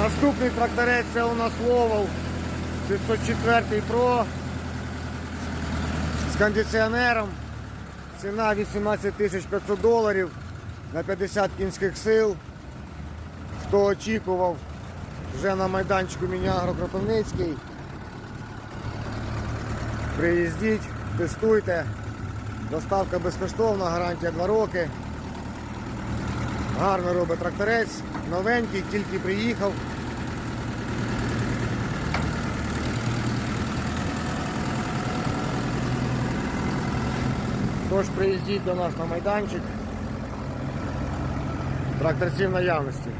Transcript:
Наступний тракторець це у нас Ловол 604 Pro з кондиціонером. Ціна 18 500 доларів на 50 кінських сил. Хто очікував вже на майданчику Мініагро Кропивницький. Приїздіть, тестуйте. Доставка безкоштовна, гарантія 2 роки. Гарно робить тракторець, новенький, тільки приїхав. Тож приїздіть до нас на майданчик. Тракторці в наявності.